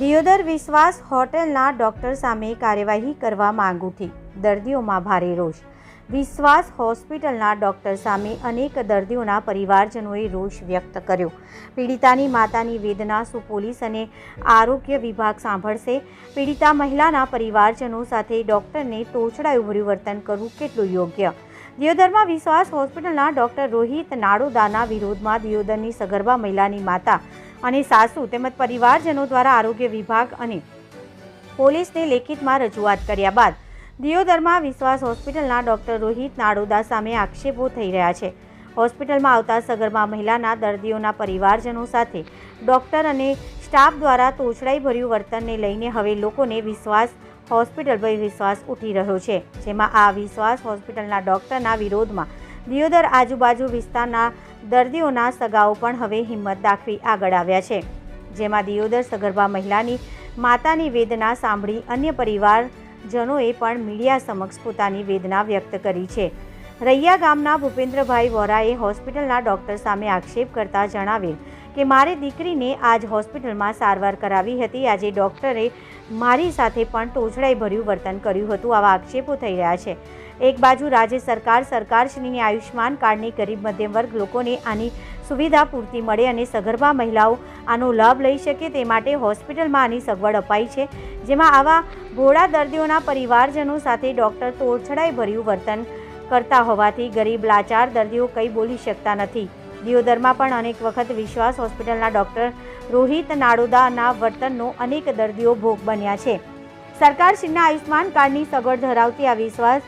દિયોદર વિશ્વાસ હોટેલના ડોક્ટર સામે કાર્યવાહી કરવા માંગ ઉઠી દર્દીઓમાં ભારે રોષ. વિશ્વાસ હોસ્પિટલના ડોક્ટર સામે અનેક દર્દીઓના પરિવારજનોએ રોષ વ્યક્ત કર્યો. પીડિતાની માતાની વેદના શું પોલીસ અને આરોગ્ય વિભાગ સાંભળશે. પીડિતા મહિલાના પરિવારજનો સાથે ડોક્ટરને તોછડાયું વર્તન કરવું કેટલું યોગ્ય? દિયોદરમાં વિશ્વાસ હોસ્પિટલના ડોક્ટર રોહિત નાડોદાના વિરોધમાં દિયોદરની સગર્ભા મહિલાની માતા અને સાસુ તેમજ પરિવારજનો દ્વારા આરોગ્ય વિભાગ અને પોલીસને લેખિતમાં રજૂઆત કર્યા બાદ દિયોદરમાં વિશ્વાસ હોસ્પિટલના ડોક્ટર રોહિત નાડોદા સામે આક્ષેપો થઈ રહ્યા છે. હોસ્પિટલમાં આવતા સગર્ભા મહિલાના દર્દીઓના પરિવારજનો સાથે ડોક્ટર અને સ્ટાફ દ્વારા તોછડાઈ ભર્યું વર્તનને લઈને હવે લોકોને વિશ્વાસ, હોસ્પિટલ પર વિશ્વાસ ઉઠી રહ્યો છે. જેમાં આ વિશ્વાસ હોસ્પિટલના ડોક્ટરના વિરોધમાં દિયોદર આજુબાજુ વિસ્તારના દર્દીઓના સગાઓ પણ હવે હિંમત દાખવી આગળ આવ્યા છે. જેમાં દિયોદર સગર્ભા મહિલાની માતાની વેદના સાંભળી અન્ય પરિવારજનોએ પણ મીડિયા સમક્ષ પોતાની વેદના વ્યક્ત કરી છે. રૈયા ગામના ભૂપેન્દ્રભાઈ વોરાએ હોસ્પિટલના ડોક્ટર સામે આક્ષેપ કરતા જણાવેલ કે, મારી દીકરીને આજ હોસ્પિટલમાં સારવાર કરાવી હતી. આજે ડોક્ટરે મારી સાથે પણ તોછડાઈ ભર્યું વર્તન કર્યું હતું. આવા આક્ષેપો થઈ રહ્યા છે. એક બાજુ રાજ્ય સરકાર સરકારશ્રીની આયુષ્માન કાર્ડની ગરીબ મધ્યમ વર્ગ લોકોને આની સુવિધા પૂરતી મળે અને સગર્ભા મહિલાઓ આનો લાભ લઈ શકે તે માટે હોસ્પિટલમાં આની સગવડ અપાઈ છે. જેમાં આવા ભોળા દર્દીઓના પરિવારજનો સાથે ડૉક્ટર તોડછડાઈ ભર્યું વર્તન કરતા હોવાથી ગરીબ લાચાર દર્દીઓ કંઈ બોલી શકતા નથી. દિયોદરમાં પણ અનેક વખત વિશ્વાસ હોસ્પિટલના ડૉક્ટર રોહિત નાડોદાના વર્તનનો અનેક દર્દીઓ ભોગ બન્યા છે. સરકારશ્રીના આયુષ્માન કાર્ડની સગવડ ધરાવતી આ વિશ્વાસ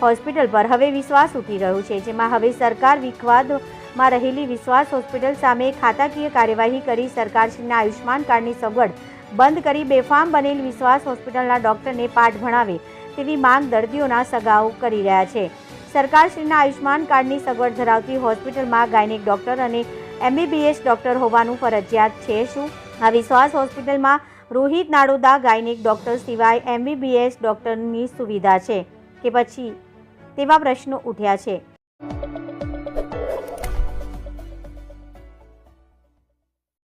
હોસ્પિટલ પર હવે વિશ્વાસ ઉઠી રહ્યો છે, જેમાં હવે સરકાર વિખવાદમાં રહેલી વિશ્વાસ હોસ્પિટલ સામે ખાતાકીય કાર્યવાહી કરી સરકારશ્રીના આયુષ્માન કાર્ડની સગવડ બંધ કરી બેફામ બનેલ વિશ્વાસ હોસ્પિટલના ડોક્ટરને પાઠ ભણાવે તેવી માંગ દર્દીઓના સગાઓ કરી રહ્યા છે. સરકારશ્રીના આયુષ્યમાન કાર્ડની સગવડ ધરાવતી હોસ્પિટલમાં ગાયનિક ડોક્ટર અને એમબીબીએસ ડોક્ટર હોવાનું ફરજિયાત છે. શું? આ વિશ્વાસ હોસ્પિટલમાં રોહિત નાડોદા ગાયનિક ડોક્ટર સિવાય એમબીબીએસ ડોક્ટરની સુવિધા છે કે પછી તેવા પ્રશ્નો ઉઠ્યા છે?